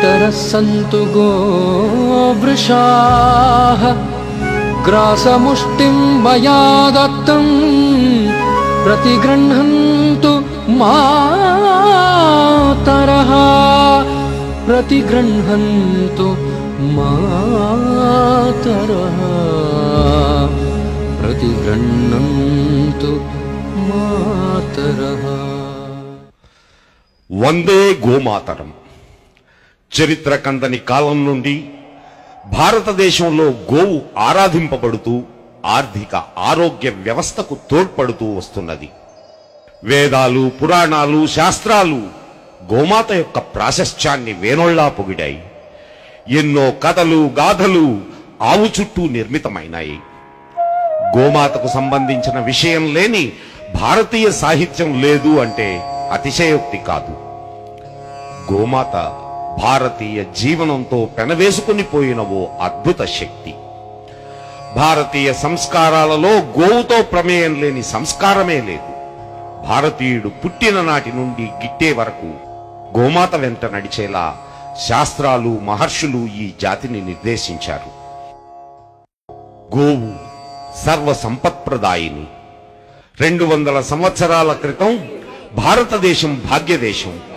पितरः सन्तु गो वृषाः। ग्रासमुष्टिं मया दत्तम् प्रतिगृह्णन्तु मातरः प्रतिगृह्णन्तु मातरः प्रतिगृह्णन्तु मातरः वन्दे गोमातरम्। చరిత్ర కందని కాలం నుండి భారతదేశంలో గోవు ఆరాధింపబడుతూ ఆర్థిక ఆరోగ్య వ్యవస్థకు తోడ్పడుతూ వస్తున్నది. వేదాలు పురాణాలు శాస్త్రాలు గోమాత యొక్క ప్రాశస్త్యాన్ని వేనోళ్ళా పొగిడాయి. ఎన్నో కథలు గాథలు ఆవు చుట్టూ నిర్మితమైనాయి. గోమాతకు సంబంధించిన విషయం లేని భారతీయ సాహిత్యం లేదు అంటే అతిశయోక్తి కాదు. గోమాత భారతీయ జీవనంతో పెనవేసుకుని పోయిన ఓ అద్భుత శక్తి. భారతీయ సంస్కారాలలో గోవుతో ప్రమేయం లేని సంస్కారమే లేదు. భారతీయుడు పుట్టిన నాటి నుండి గిట్టే వరకు గోమాత వెంట నడిచేలా శాస్త్రాలు మహర్షులు ఈ జాతిని నిర్దేశించారు. గోవు సర్వ సంపత్ప్రదాయిని రెండు వందల సంవత్సరాల క్రితం భారతదేశం భాగ్యదేశం.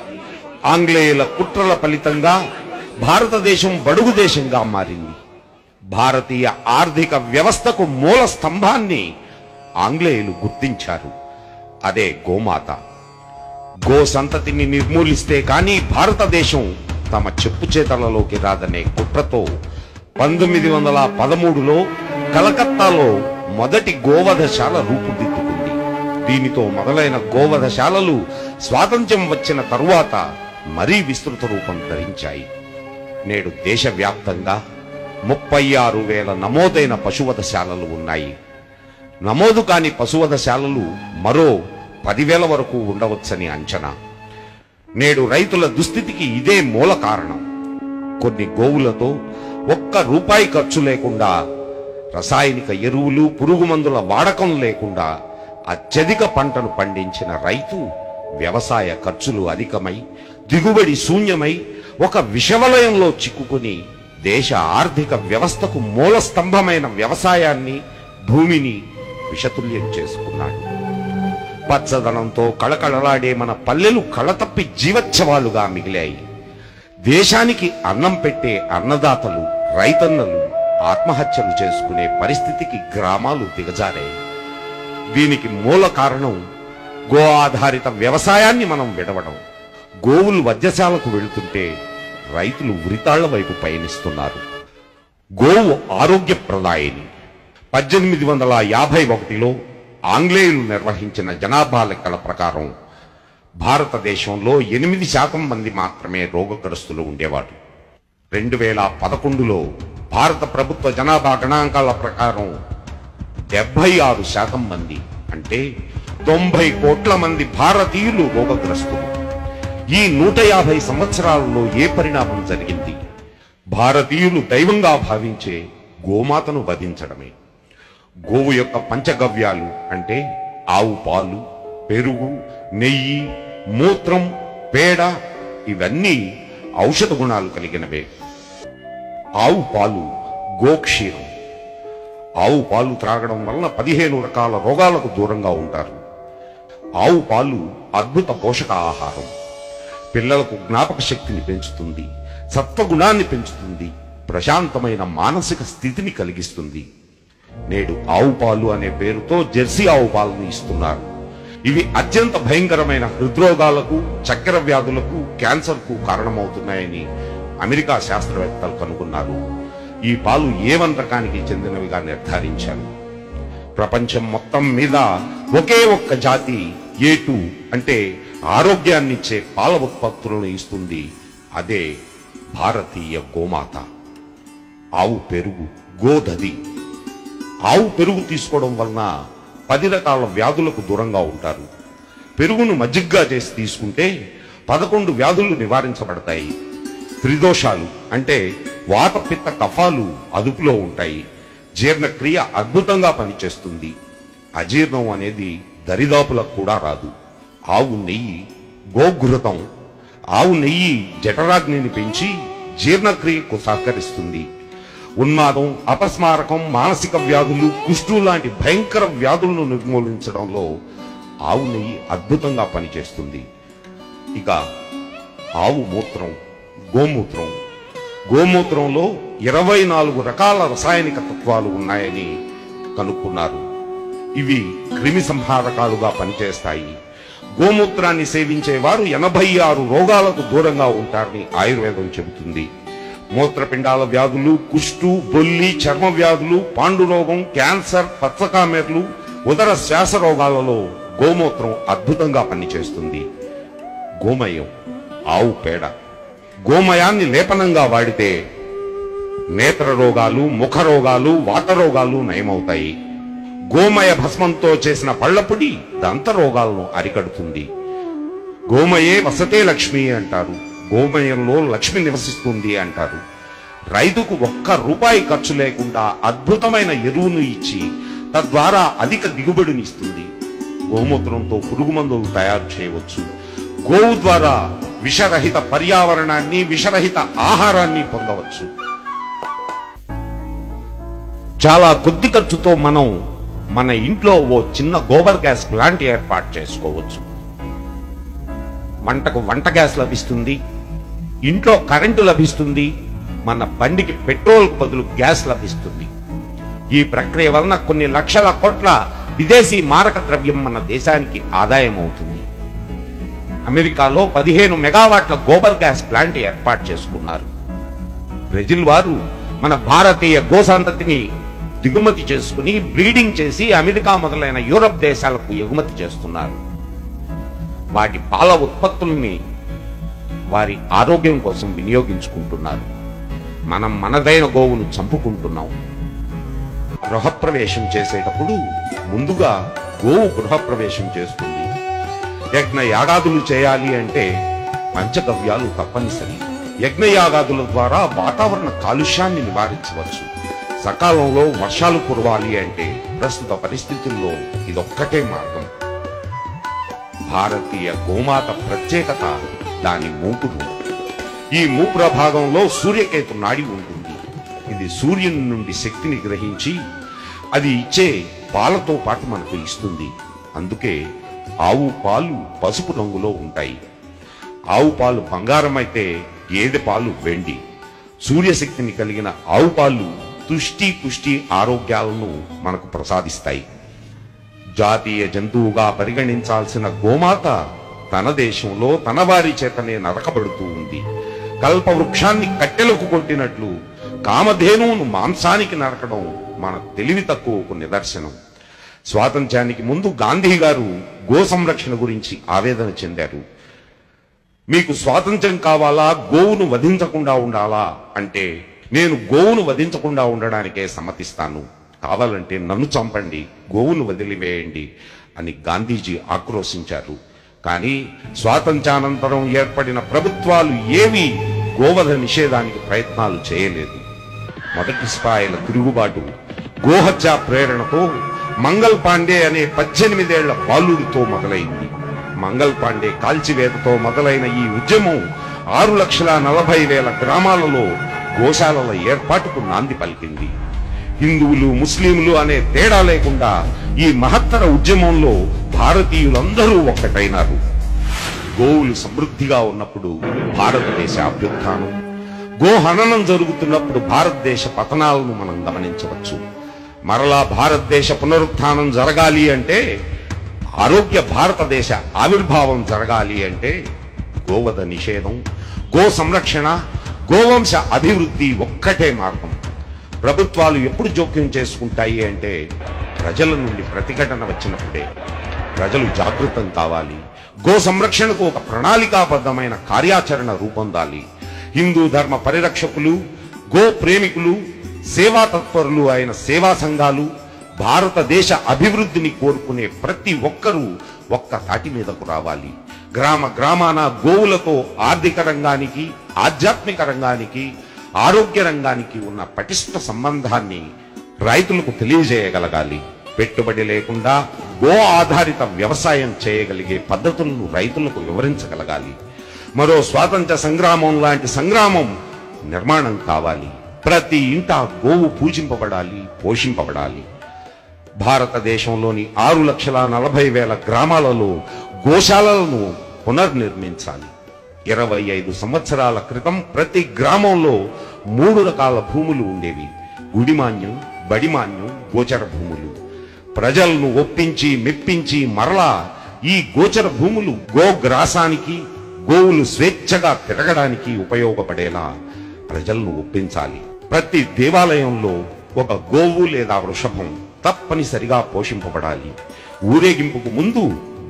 ఆంగ్లేయుల కుట్రల ఫలితంగా భారతదేశం బడుగు దేశంగా మారింది. భారతీయ ఆర్థిక వ్యవస్థకు మూల స్తంభాన్ని ఆంగ్లేయులు గుర్తించారు. అదే గోమాత. గో సంతతిని నిర్మూలిస్తే కానీ భారతదేశం తమ చెప్పు చేతలలోకి రాదనే కుట్రతో పంతొమ్మిది వందల పదమూడులో కలకత్తాలో మొదటి గోవధశాల రూపుదిద్దుకుంది. దీనితో మొదలైన గోవధశాలలు స్వాతంత్ర్యం వచ్చిన తరువాత మరీ విస్తృత రూపం ధరించాయి. నేడు దేశవ్యాప్తంగా ముప్పై ఆరు వేల నమోదైన పశువధశాలలు ఉన్నాయి. నమోదు కాని పశువధశాలలు మరో పదివేల వరకు ఉండవచ్చని అంచనా. నేడు రైతుల దుస్థితికి ఇదే మూల కారణం. కొన్ని గోవులతో ఒక్క రూపాయి ఖర్చు లేకుండా రసాయనిక ఎరువులు పురుగు మందుల వాడకం లేకుండా అత్యధిక పంటను పండించిన రైతు వ్యవసాయ ఖర్చులు అధికమై దిగుబడి శూన్యమై ఒక విషవలయంలో చిక్కుకుని దేశ ఆర్థిక వ్యవస్థకు మూల స్తంభమైన వ్యవసాయాన్ని భూమిని విషతుల్యం చేసుకున్నాడు. పచ్చదనంతో కళకళలాడే మన పల్లెలు కళతప్పి జీవోత్సవాలుగా మిగిలాయి. దేశానికి అన్నం పెట్టే అన్నదాతలు రైతన్నలు ఆత్మహత్యలు చేసుకునే పరిస్థితికి గ్రామాలు దిగజారాయి. దీనికి మూల కారణం గో ఆధారిత వ్యవసాయాన్ని మనం విడవడం. గోవులు వద్యశాలకు వెళుతుంటే రైతులు ఉరితాళ్ళ వైపు పయనిస్తున్నారు. గోవు ఆరోగ్య ప్రదాయిని పద్దెనిమిది వందల యాభై ఒకటిలో ఆంగ్లేయులు నిర్వహించిన జనాభా లెక్కల ప్రకారం భారతదేశంలో ఎనిమిది శాతం మంది మాత్రమే రోగగ్రస్తులు ఉండేవారు. రెండు వేల పదకొండులో భారత ప్రభుత్వ జనాభా గణాంకాల ప్రకారం డెబ్బై ఆరు శాతం మంది అంటే తొంభై కోట్ల మంది భారతీయులు రోగగ్రస్తులు. ఈ నూట యాభై సంవత్సరాలలో ఏ పరిణామం జరిగింది? భారతీయులు దైవంగా భావించే గోమాతను వధించడమే. గోవు యొక్క పంచగవ్యాలు అంటే ఆవు పాలు పెరుగు నెయ్యి మూత్రం పేడ ఇవన్నీ ఔషధ గుణాలు కలిగినవే. ఆవు పాలు గోక్షీరం. ఆవు పాలు త్రాగడం వలన పదిహేను రకాల రోగాలకు దూరంగా ఉంటారు. ఆవు పాలు అద్భుత పోషక ఆహారం. పిల్లలకు జ్ఞాపక శక్తిని పెంచుతుంది సత్వగుణాన్ని పెంచుతుంది ప్రశాంతమైన మానసిక స్థితిని కలిగిస్తుంది. నేడు ఆవు పాలు అనే పేరుతో జెర్సీ ఆవు పాలను ఇస్తున్నారు. ఇవి అత్యంత భయంకరమైన హృద్రోగాలకు చక్కెర వ్యాధులకు క్యాన్సర్కు కారణమవుతున్నాయని అమెరికా శాస్త్రవేత్తలు కనుగొన్నారు. ఈ పాలు ఏ రకానికి చెందినవిగా నిర్ధారించారు? ప్రపంచం మొత్తం మీద ఒకే ఒక్క జాతి ఏటు అంటే ఆరోగ్యాన్నిచ్చే పాల ఉత్పత్తులను ఇస్తుంది అదే భారతీయ గోమాత. ఆవు పెరుగు గోధది. ఆవు పెరుగు తీసుకోవడం వలన పది రకాల వ్యాధులకు దూరంగా ఉంటారు. పెరుగును మజ్జిగ్గా చేసి తీసుకుంటే పదకొండు వ్యాధులు నివారించబడతాయి. త్రిదోషాలు అంటే వాత పిత్త కఫాలు అదుపులో ఉంటాయి. జీర్ణక్రియ అద్భుతంగా పనిచేస్తుంది. అజీర్ణం అనేది దరిదాపులకు కూడా రాదు. ఆవు నెయ్యి గోఘృతం ఆవు నెయ్యి జఠరాగ్నిని పెంచి జీర్ణక్రియకు సహకరిస్తుంది. ఉన్మాదం అపస్మారకం మానసిక వ్యాధులు కుష్టు లాంటి భయంకర వ్యాధులను నిర్మూలించడంలో ఆవు నెయ్యి అద్భుతంగా పనిచేస్తుంది. ఇక ఆవు మూత్రం గోమూత్రం. గోమూత్రంలో ఇరవై నాలుగు రకాల రసాయనిక తత్వాలు ఉన్నాయని కనుక్కున్నారు. ఇవి క్రిమి సంహారకాలుగా పనిచేస్తాయి. గోమూత్రాన్ని సేవించే వారు ఎనభై ఆరు రోగాలకు దూరంగా ఉంటారని ఆయుర్వేదం చెబుతుంది. మూత్రపిండాల వ్యాధులు కుష్టు బొల్లి చర్మ వ్యాధులు పాండురోగం క్యాన్సర్ పచ్చకామెర్లు ఉదర శ్వాస రోగాలలో గోమూత్రం అద్భుతంగా పనిచేస్తుంది. గోమయం ఆవు పేడ. గోమయాన్ని లేపనంగా వాడితే నేత్ర రోగాలు ముఖ రోగాలు వాత రోగాలు నయమవుతాయి. గోమయ భస్మంతో చేసిన పళ్ళపుడి దంత రోగాలను అరికడుతుంది. గోమయే వసతే లక్ష్మి అంటారు. గోమయంలో లక్ష్మి నివసిస్తుంది అంటారు. రైతుకు ఒక్క రూపాయి ఖర్చు లేకుండా అద్భుతమైన ఎరువును ఇచ్చి తద్వారా అధిక దిగుబడినిస్తుంది. గోమూత్రంతో పురుగు మందులు తయారు చేయవచ్చు. గోవు ద్వారా విషరహిత పర్యావరణాన్ని విషరహిత ఆహారాన్ని పొందవచ్చు. చాలా కొద్ది ఖర్చుతో మనం మన ఇంట్లో ఓ చిన్న గోబర్ గ్యాస్ ప్లాంట్ ఏర్పాటు చేసుకోవచ్చు. వంటకు వంట గ్యాస్ లభిస్తుంది ఇంట్లో కరెంటు లభిస్తుంది మన బండికి పెట్రోల్ బదులు గ్యాస్ లభిస్తుంది. ఈ ప్రక్రియ వలన కొన్ని లక్షల కోట్ల విదేశీ మారక ద్రవ్యం మన దేశానికి ఆదాయం అవుతుంది. అమెరికాలో పదిహేను మెగావాట్ల గోబర్ గ్యాస్ ప్లాంట్ ఏర్పాటు చేసుకున్నారు. బ్రెజిల్ వారు మన భారతీయ గోసంతతిని దిగుమతి చేసుకుని బ్రీడింగ్ చేసి అమెరికా మొదలైన యూరప్ దేశాలకు ఎగుమతి చేస్తున్నారు. వాటి పాల ఉత్పత్తుల్ని వారి ఆరోగ్యం కోసం వినియోగించుకుంటున్నారు. మనం మనదైన గోవును చంపుకుంటున్నాం. గృహప్రవేశం చేసేటప్పుడు ముందుగా గోవు గృహప్రవేశం చేస్తుంది. యజ్ఞ యాగాదులు చేయాలి అంటే పంచగవ్యాలు తప్పనిసరి. యజ్ఞయాగాదుల ద్వారా వాతావరణ కాలుష్యాన్ని నివారించవచ్చు. సకాలంలో వర్షాలు కురవాలి అంటే ప్రస్తుత పరిస్థితుల్లో ఇదొక్కటే మార్గం. భారతీయ గోమాత ప్రత్యేకత దాని మూపురు. ఈ మూపుర భాగంలో సూర్యకేతు నాడి ఉంటుంది. ఇది సూర్యుని నుండి శక్తిని గ్రహించి అది ఇచ్చే పాలతో పాటు మనకు ఇస్తుంది. అందుకే ఆవు పాలు పసుపు రంగులో ఉంటాయి. ఆవు పాలు బంగారం అయితే గేదె పాలు వెండి. సూర్యశక్తిని కలిగిన ఆవు పాలు తుష్టి పుష్టి ఆరోగ్యాలను మనకు ప్రసాదిస్తాయి. జాతీయ జంతువుగా పరిగణించాల్సిన గోమాత తన దేశంలో తన వారి చేతనే నరకబడుతూ ఉంది. కల్ప వృక్షాన్ని కట్టెలకు కొట్టినట్లు కామధేనువును మాంసానికి నరకడం మన తెలివి తక్కువకు నిదర్శనం. స్వాతంత్ర్యానికి ముందు గాంధీ గారు గో సంరక్షణ గురించి ఆవేదన చెందారు. మీకు స్వాతంత్ర్యం కావాలా? గోవును వధించకుండా ఉండాలా? అంటే నేను గోవును వధించకుండా ఉండడానికే సమ్మతిస్తాను. కావాలంటే నన్ను చంపండి గోవును వదిలివేయండి అని గాంధీజీ ఆక్రోశించారు. కానీ స్వాతంత్ర్యానంతరం ఏర్పడిన ప్రభుత్వాలు ఏవి గోవధ నిషేధానికి ప్రయత్నాలు చేయలేదు. మొదటి స్థాయిల తిరుగుబాటు గోహత్య ప్రేరణతో మంగల్ పాండే అనే పద్దెనిమిదేళ్ళ బాలుడితో మొదలైంది. మంగల్ పాండే కాల్చివేతతో మొదలైన ఈ ఉద్యమం ఆరు లక్షల నలభై వేల గ్రామాలలో గోశాలల ఏర్పాటుకు నాంది పలికింది. హిందువులు ముస్లింలు అనే తేడా లేకుండా ఈ మహత్తర ఉద్యమంలో భారతీయులందరూ ఒక్కటైనారు. గోవులు సమృద్ధిగా ఉన్నప్పుడు భారతదేశ అభ్యుత్థానం. గోహననం జరుగుతున్నప్పుడు భారతదేశ పతనాలను మనం గమనించవచ్చు. మరలా భారతదేశ పునరుత్థానం జరగాలి అంటే ఆరోగ్య భారతదేశ ఆవిర్భావం జరగాలి అంటే గోవధ నిషేధం గో సంరక్షణ గోవంశ అభివృద్ధి ఒక్కటే మార్గం. ప్రభుత్వాలు ఎప్పుడు జోక్యం చేసుకుంటాయి అంటే ప్రజల నుండి ప్రతిఘటన వచ్చినప్పుడే. ప్రజలు జాగృతం కావాలి. గో సంరక్షణకు ఒక ప్రణాళికాబద్ధమైన కార్యాచరణ రూపొందాలి. హిందూ ధర్మ పరిరక్షకులు గో ప్రేమికులు సేవా తత్పరులు అయిన సేవా సంఘాలు భారతదేశ అభివృద్ధిని కోరుకునే ప్రతి ఒక్కరూ ఒక్క తాటి మీదకు రావాలి. గ్రామ గ్రామాన గోవులతో ఆర్థిక రంగానికి ఆధ్యాత్మిక రంగానికి ఆరోగ్య రంగానికి ఉన్న పటిష్ట సంబంధాన్ని రైతులకు తెలియజేయగలగాలి. పెట్టుబడి లేకుండా గో ఆధారిత వ్యవసాయం చేయగలిగే పద్ధతులను రైతులకు వివరించగలగాలి. మరో స్వాతంత్ర సంగ్రామం లాంటి సంగ్రామం నిర్మాణం కావాలి. ప్రతి ఇంట గోవు పూజింపబడాలి పోషింపబడాలి. భారతదేశంలోని ఆరు లక్షల నలభై వేల గ్రామాలలో గోశాలలను పునర్నిర్మించాలి. ఇరవై ఐదు సంవత్సరాల క్రితం ప్రతి గ్రామంలో మూడు రకాల భూములు ఉండేవి. గుడిమాన్యం బడిమాన్యం గోచర భూములు. ప్రజలను ఒప్పించి మెప్పించి మరలా ఈ గోచర భూములు గోగ్రాసానికి గోవులు స్వేచ్ఛగా తిరగడానికి ఉపయోగపడేలా ప్రజలను ఒప్పించాలి. ప్రతి దేవాలయంలో ఒక గోవు లేదా వృషభం తప్పనిసరిగా పోషింపబడాలి. ఊరేగింపుకు ముందు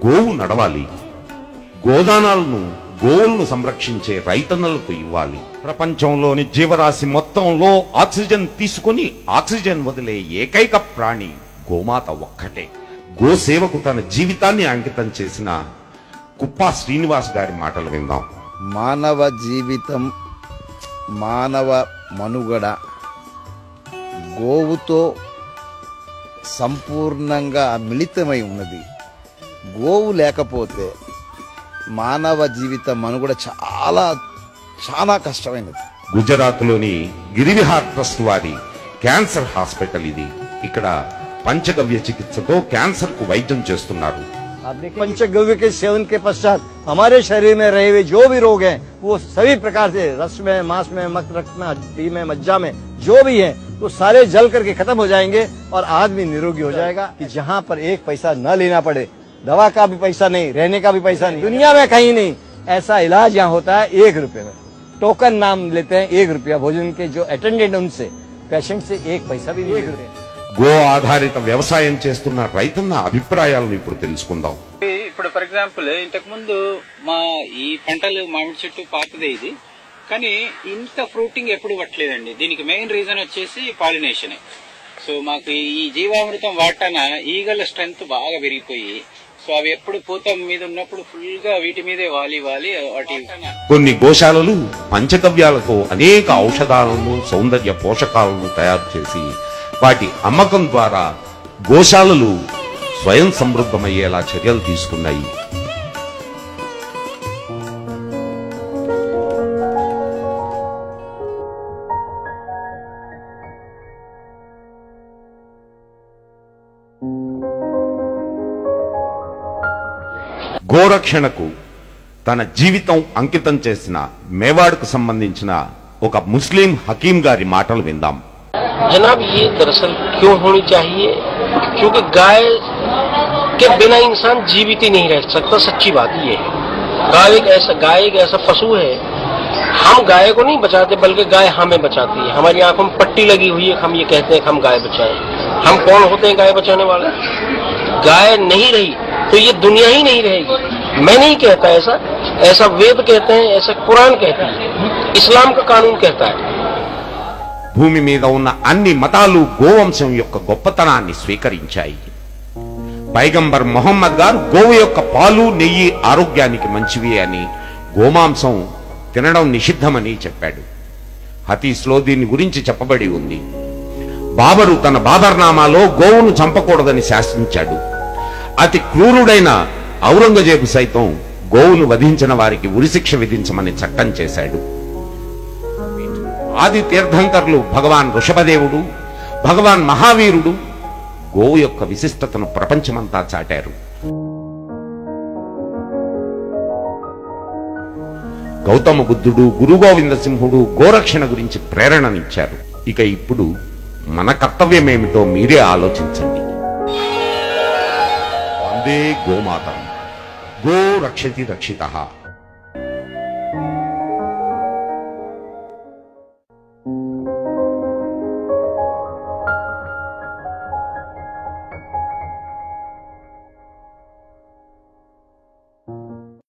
గోవు నడవాలి. గోదానాలను గోవులను సంరక్షించే రైతన్నలకు ఇవ్వాలి. ప్రపంచంలోని జీవరాశి మొత్తంలో ఆక్సిజన్ తీసుకొని ఆక్సిజన్ వదిలే ఏకైక ప్రాణి గోమాత ఒక్కటే. గోసేవకు తన జీవితాన్ని అంకితం చేసిన కుప్పా శ్రీనివాస్ గారి మాటలు విందాం. మానవ జీవితం మానవ మనుగడ గోవుతో సంపూర్ణంగా మిళితమై ఉన్నది. గోవు లేకపోతే మానవ జీవిత మనుగడ చాలా చాలా కష్టమైనది గుజరాత్లోని గిరివిహార్ ట్రస్ట్ వారి క్యాన్సర్ హాస్పిటల్ ఇది ఇక్కడ పంచగవ్య చికిత్సతో క్యాన్సర్ కు వైద్యం చేస్తున్నారు पंचगव्य के सेवन के पश्चात हमारे शरीर में रहे हुए जो भी रोग हैं वो सभी प्रकार से रस में मांस में मत रक्त में हड्डी में मज्जा में जो भी है वो सारे जल करके खत्म हो जाएंगे और आदमी निरोगी हो जाएगा कि जहाँ पर एक पैसा न लेना पड़े दवा का भी पैसा नहीं रहने का भी पैसा नहीं दुनिया में कहीं नहीं ऐसा इलाज यहाँ होता है एक रुपए में टोकन नाम लेते हैं एक रुपया भोजन के जो अटेंडेंट उनसे पेशेंट से एक पैसा भी नहीं लेते हैं గో ఆధారిత వ్యవసాయం చేస్తున్న రైతన్న అభిప్రాయాలను ఇప్పుడు తెలుసుకుందాం ఇప్పుడు ఫర్ ఎగ్జాంపుల్ ఇంతకు ముందు మా ఈ పంటలు మామిడి చెట్టు పాతదే ఇది కానీ ఇంత ఫ్రూటింగ్ ఎప్పుడు పట్టలేదండి దీనికి మెయిన్ రీజన్ వచ్చేసి పాలినేషన్ సో మాకు ఈ జీవామృతం వాటాన ఈగల స్ట్రెంగ్త్ బాగా పెరిగిపోయి సో అవి ఎప్పుడు పూత మీద ఉన్నప్పుడు ఫుల్గా వీటి మీదే వాలి వాలి వాటి కొన్ని గోశాలలు పంచగవ్యాలతో అనేక ఔషధాలను సౌందర్య పోషకాలను తయారు చేసి వాటి అమ్మకం ద్వారా గోశాలలు స్వయం సమృద్ధమయ్యేలా చర్యలు తీసుకున్నాయి. గోరక్షణకు తన జీవితం అంకితం చేసిన మేవాడ్కు సంబంధించిన ఒక ముస్లిం హకీం గారి మాటలు విందాం जनाब ये दरअसल क्यों होनी चाहिए क्योंकि गाय के बिना इंसान जीवित ही नहीं रह सकता सच्ची बात ये है गाय एक ऐसा गाय एक ऐसा पशु है हम गाय को नहीं बचाते बल्कि गाय हमें बचाती है हमारी आंखों में पट्टी लगी हुई है हम ये कहते हैं कि हम गाय बचाएं हम कौन होते हैं गाय बचाने वाले गाय नहीं रही तो ये दुनिया ही नहीं रहेगी मैं नहीं कहता ऐसा ऐसा वेद कहते हैं ऐसा कुरान कहता है इस्लाम का कानून कहता है భూమి మీద ఉన్న అన్ని మతాలు గోవంశం యొక్క గొప్పతనాన్ని స్వీకరించాయి పైగంబర్ మొహమ్మద్ గారు గోవు యొక్క పాలు నెయ్యి ఆరోగ్యానికి మంచివి అని గోమాంసం తినడం నిషిద్ధమని చెప్పాడు హతీస్లో దీని గురించి చెప్పబడి ఉంది బాబరు తన బాబర్నామాలో గోవును చంపకూడదని శాసించాడు అతి క్రూరుడైన ఔరంగజేబు సైతం గోవును వధించిన వారికి ఉరిశిక్ష విధించమని చట్టం చేశాడు. ఆది తీర్థంకర్లు భగవాన్ వృషభదేవుడు భగవాన్ మహావీరుడు గోవు యొక్క విశిష్టతను ప్రపంచమంతా చాటారు. గౌతమ బుద్ధుడు గురు గోవింద సింహుడు గోరక్షణ గురించి ప్రేరణనిచ్చారు. ఇక ఇప్పుడు మన కర్తవ్యమేమిటో మీరే ఆలోచించండి. వందే గోమాతం గో రక్షతి రక్షిత